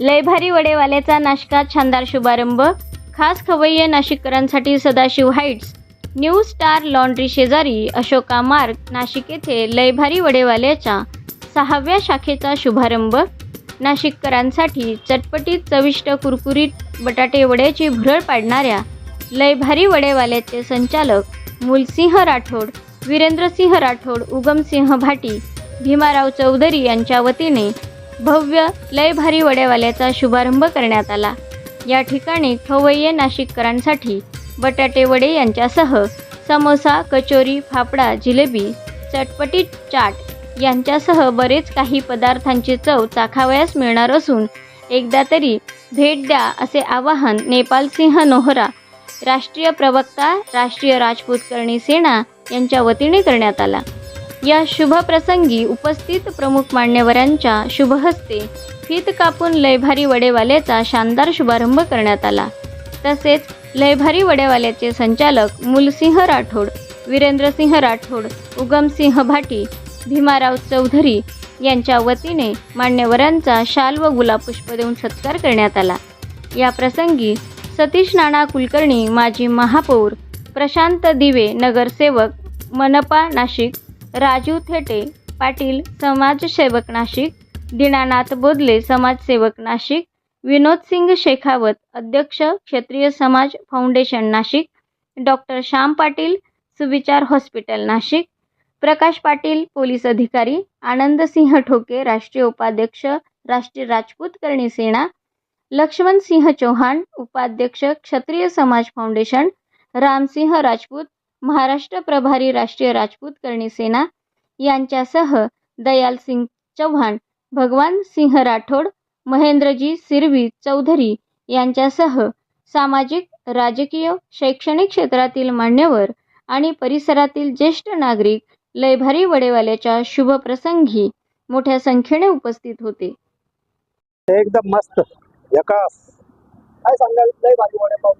लयभारी वडेवाल्याचा नाशकात शानदार शुभारंभ. खास खवय्ये नाशिककरांसाठी Sadashiv heights new star laundry शेजारी अशोका मार्ग नाशिक येथे लयभारी वडेवाल्याच्या सहाव्या शाखेचा शुभारंभ. नाशिककरांसाठी चटपटीत चविष्ट कुरकुरीत बटाटे वड्याची भुरळ पाडणाऱ्या लयभारी वडेवाल्याचे संचालक मूलसिंह राठोड वीरेंद्रसिंह राठोड उगमसिंह भाटी भीमाराव चौधरी यांच्या वतीने भव्य लय भारी वड्यावाल्याचा शुभारंभ करण्यात आला. या ठिकाणी खवय्ये नाशिककरांसाठी बटाटे वडे यांच्यासह समोसा कचोरी फाफडा जिलेबी चटपटीत चाट यांच्यासह बरेच काही पदार्थांची चव चाखावयास मिळणार असून एकदा तरी भेट द्या असे आवाहन नेपालसिंह नोहरा राष्ट्रीय प्रवक्ता राष्ट्रीय राजपूत करणी सेना यांच्या वतीने करण्यात आला. या शुभप्रसंगी उपस्थित प्रमुख मान्यवरांच्या शुभहस्ते फीत कापून लयभारी वडेवाल्याचा शानदार शुभारंभ करण्यात आला. तसेच लयभारी वडेवाल्याचे संचालक मुलसिंह राठोड वीरेंद्रसिंह राठोड उगमसिंह भाटी भीमाराव चौधरी यांच्या वतीने मान्यवरांचा शाल व गुलाबपुष्प देऊन सत्कार करण्यात आला. या प्रसंगी सतीश नाना कुलकर्णी माजी महापौर प्रशांत दिवे नगरसेवक मनपा नाशिक राजू थेटे पाटील समाजसेवक नाशिक दीनानाथ बोदले समाजसेवक नाशिक विनोद सिंग शेखावत अध्यक्ष क्षेत्रीय समाज foundation Nashik doctor Shyam Patil Suvichar hospital Nashik Prakash Patil police अधिकारी आनंद सिंह ठोके राष्ट्रीय उपाध्यक्ष राष्ट्रीय राजपूत करणी सेना लक्ष्मण सिंह चौहान उपाध्यक्ष क्षत्रिय समाज फाउंडेशन रामसिंह राजपूत महाराष्ट्र प्रभारी राष्ट्रीय राजपूत करणी सेना यांच्यासह दयाल सिंग चव्हाण भगवान सिंह राठोड महेंद्रजी सिरवी चौधरी यांच्यासह सामाजिक राजकीय शैक्षणिक क्षेत्रातील मान्यवर आणि परिसरातील ज्येष्ठ नागरिक लयभारी वडेवाल्याच्या शुभप्रसंगी मोठ्या संख्येने उपस्थित होते. एकदम मस्त. काय सांगाल? लय भारी वडापाव.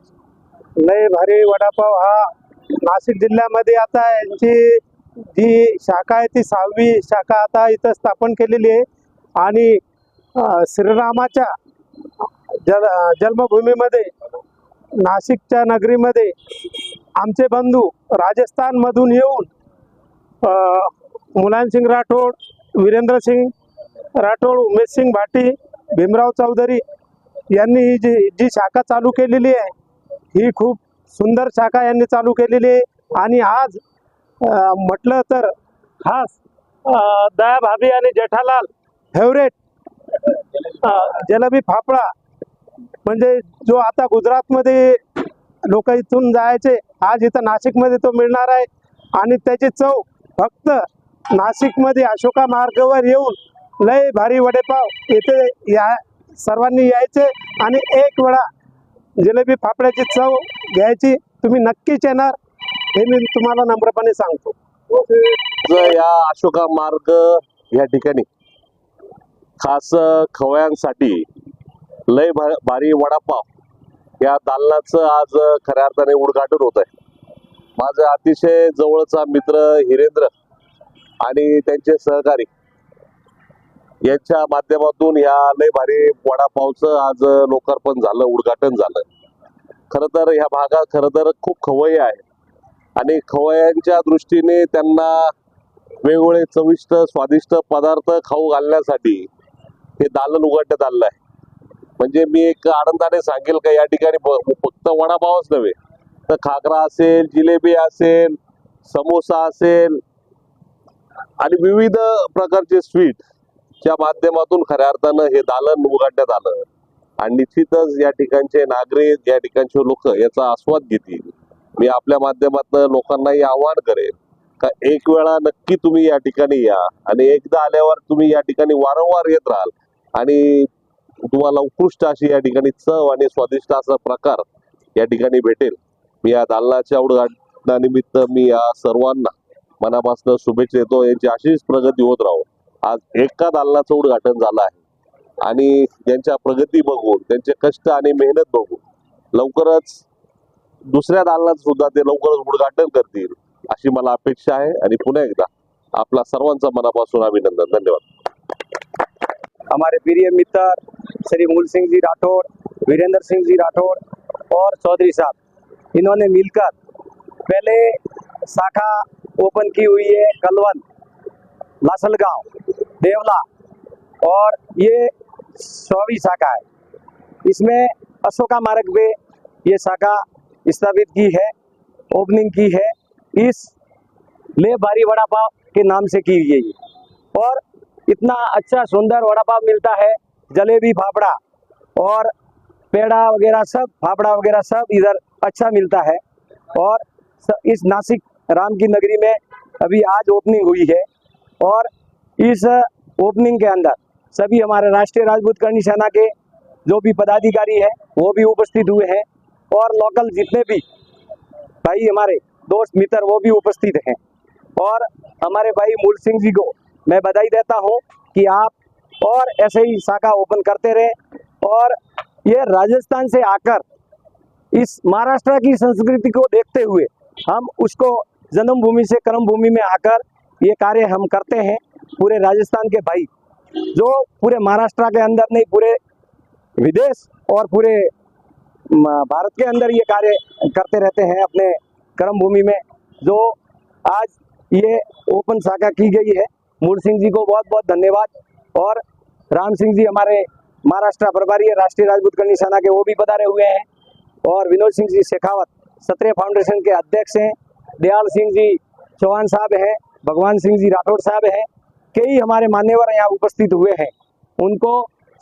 लय भारी वडापाव हा नाशिक जिल्ह्यामध्ये आता यांची जी शाखा आहे ती सहावी शाखा आता इथं स्थापन केलेली आहे. आणि श्रीरामाच्या जल जन्मभूमीमध्ये नाशिकच्या नगरीमध्ये आमचे बंधू राजस्थानमधून येऊन मुलायमसिंग राठोड वीरेंद्र सिंग राठोड उमेश सिंग भाटी भीमराव चौधरी यांनी ही जी जी शाखा चालू केलेली आहे ही खूप सुंदर शाखा यांनी चालू केलेली आहे. आणि आज म्हटलं तर खास दया भाभी आणि जेठालाल फेवरेट जलेबी फाफळा म्हणजे जो आता गुजरातमध्ये लोक इथून जायचे आज इथं नाशिकमध्ये तो मिळणार आहे. आणि त्याची चव फक्त नाशिकमध्ये अशोका मार्गावर येऊन लय भारी वडेपाव इथे या सर्वांनी यायचे. आणि एक वेळा जिलेबी फाफड्याची चव घ्यायची. तुम्ही नक्कीच येणार. हे मी तुम्हाला नम्रपणे सांगतो. या अशोका मार्ग या ठिकाणी खास खवयांसाठी लय भारी वडापाव या दालनाचं आज खऱ्या अर्थाने उद्घाटन होत आहे माझा अतिशय जवळचा मित्र हिरेंद्र आणि त्यांचे सहकारी यांच्या माध्यमातून या लय भारी वडापावचं आज लोकार्पण झालं उद्घाटन झालं. खरं तर ह्या भागात खरं तर खूप खवय्या आहे आणि खवय्यांच्या दृष्टीने त्यांना वेगवेगळे चविष्ट स्वादिष्ट पदार्थ खाऊ घालण्यासाठी हे दालन उघडण्यात आलेलं आहे. म्हणजे मी एक आनंदाने सांगेल का या ठिकाणी फक्त वडापावच नव्हे तर खाकरा असेल जिलेबी असेल समोसा असेल आणि विविध प्रकारचे स्वीट च्या माध्यमातून खऱ्या अर्थानं हे दालन उघडण्यात आलं. आणि निश्चितच या ठिकाणचे नागरिक या ठिकाणचे लोक याचा आस्वाद घेतील. मी आपल्या माध्यमातून लोकांनाही आवाहन करेन का एक वेळा नक्की तुम्ही या ठिकाणी या आणि एकदा आल्यावर तुम्ही या ठिकाणी वारंवार येत राहाल. आणि तुम्हाला उत्कृष्ट अशी या ठिकाणी चव आणि स्वादिष्ट असा प्रकार या ठिकाणी भेटेल. मी या दालनाच्या उद्घाटनानिमित्त मी या सर्वांना मनापासून शुभेच्छा देतो. यांची अशीच प्रगती होत राहो. आज एका दालनाचं उद्घाटन झालं आहे. आणि त्यांच्या प्रगती बघून त्यांचे कष्ट आणि मेहनत बघून लवकरच दुसऱ्या दालनात सुद्धा ते लवकरच उद्घाटन करतील अशी मला अपेक्षा आहे. आणि पुन्हा एकदा आपला सर्वांचा मनापासून अभिनंदन. धन्यवाद. हमारे प्रिय मित्र श्री मूल सिंह जी राठौर वीरेंद्र सिंह जी राठौर और चौधरी साहब इन्होंने मिलकर पहले शाखा ओपन की हुई है कलवन लासलगांव देवला और ये सौवीं शाखा है। इसमें अशोका मार्ग पे ये शाखा स्थापित की है, ओपनिंग की है। इस ले भारी वड़ा पाव के नाम से की गई और इतना अच्छा सुंदर वड़ा पाव मिलता है, जलेबी, फाफड़ा और पेड़ा वगैरह सब, फाफड़ा वगैरह सब इधर अच्छा मिलता है। और इस नासिक राम की नगरी में अभी आज ओपनिंग हुई है और इस ओपनिंग के अंदर सभी हमारे राष्ट्रीय राजपूत करनी सेना के जो भी पदाधिकारी है, वो भी उपस्थित हुए हैं। और लोकल जितने भी भाई हमारे दोस्त, मित्र, वो भी उपस्थित हैं। और हमारे भाई मूल सिंह जी को मैं बधाई देता हूँ कि आप और ऐसे ही शाखा ओपन करते रहे। और ये राजस्थान से आकर इस महाराष्ट्र की संस्कृति को देखते हुए हम उसको जन्मभूमि से कर्मभूमि में आकर ये कार्य हम करते हैं। पूरे राजस्थान के भाई जो पूरे महाराष्ट्र के अंदर नहीं, पूरे विदेश और पूरे भारत के अंदर ये कार्य करते रहते हैं अपने कर्म भूमि में, जो आज ये ओपन शाखा की गई है। मूल सिंह जी को बहुत बहुत धन्यवाद। और राम सिंह जी हमारे महाराष्ट्र प्रभारी है, राष्ट्रीय राजपूत करनी सेना के, वो भी पधारे हुए हैं। और विनोद सिंह जी शेखावत सत्रे फाउंडेशन के अध्यक्ष हैं। दयाल सिंह जी, चौहान साहब हैं, भगवान सिंह जी राठौड़ साहब हैं। कई हमारे मान्यवर यहाँ उपस्थित हुए हैं। उनको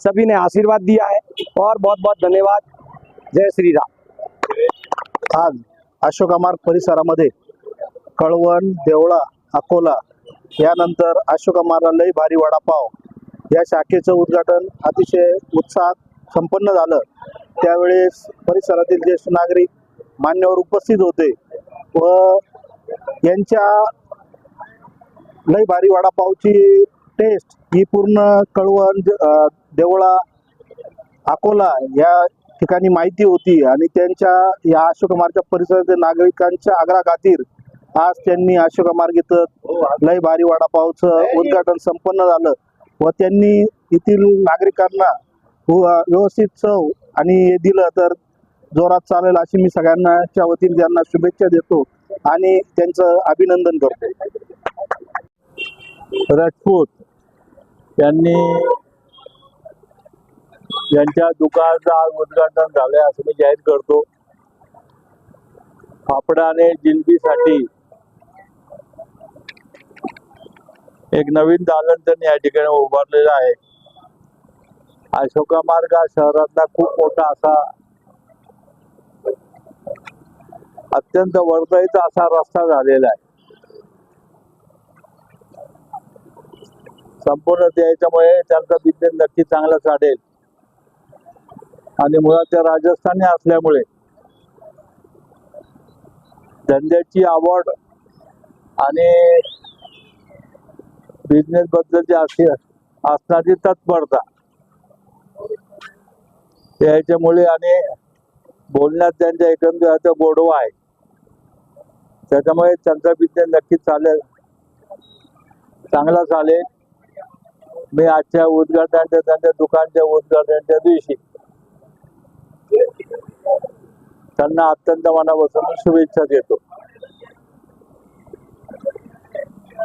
सभी ने आशीर्वाद दिया है और बहुत बहुत धन्यवाद। जय श्री राम। आज अशोका मार्ग परिसरामध्ये कळवण देवळा अकोला यानंतर अशोका मार्ग भारी वडापाव या शाखेचं उद्घाटन अतिशय उत्साहात संपन्न झालं. त्यावेळेस परिसरातील ज्येष्ठ नागरिक मान्यवर उपस्थित होते व यांच्या लई भारी वडापावची टेस्ट ही पूर्ण कळवण देवळा अकोला या ठिकाणी माहिती होती आणि त्यांच्या या अशोक मार्गच्या परिसरातील नागरिकांच्या आग्रहाखातीर आज त्यांनी अशोक मार्ग इथं लय भारी वडापावचं उद्घाटन संपन्न झालं व त्यांनी येथील नागरिकांना व्यवस्थित चव आणि हे दिलं तर जोरात चालेल अशी मी सगळ्यांनाच्या वतीने त्यांना शुभेच्छा देतो आणि त्यांचं अभिनंदन करतो. राजपूत यांनी यांच्या दुकानाचं आज उद्घाटन झालंय असं मी जाहीर करतो. फापडाने जिलबीसाठी एक नवीन दालन त्यांनी या ठिकाणी उभारलेलं आहे. अशोका मार्ग हा शहरातला खूप मोठा असा अत्यंत वर्दळीचा असा रस्ता झालेला आहे. संपूर्ण द्यायच्यामुळे त्यांचा बिझनेस नक्की चांगला चालेल. आणि मुळात त्या राजस्थानी असल्यामुळे धंद्याची आवड आणि बिझनेस बद्दलची अशी असणारी तत्परता याच्यामुळे आणि बोलण्यात त्यांच्या एकंदर गोडवा आहे. त्याच्यामुळे त्यांचा बिझनेस नक्की चालेल चांगला चालेल. मी आजच्या उद्घाटनाच्या त्यांच्या दुकानच्या उद्घाटनाच्या दिवशी त्यांना अत्यंत मनापासून शुभेच्छा देतो.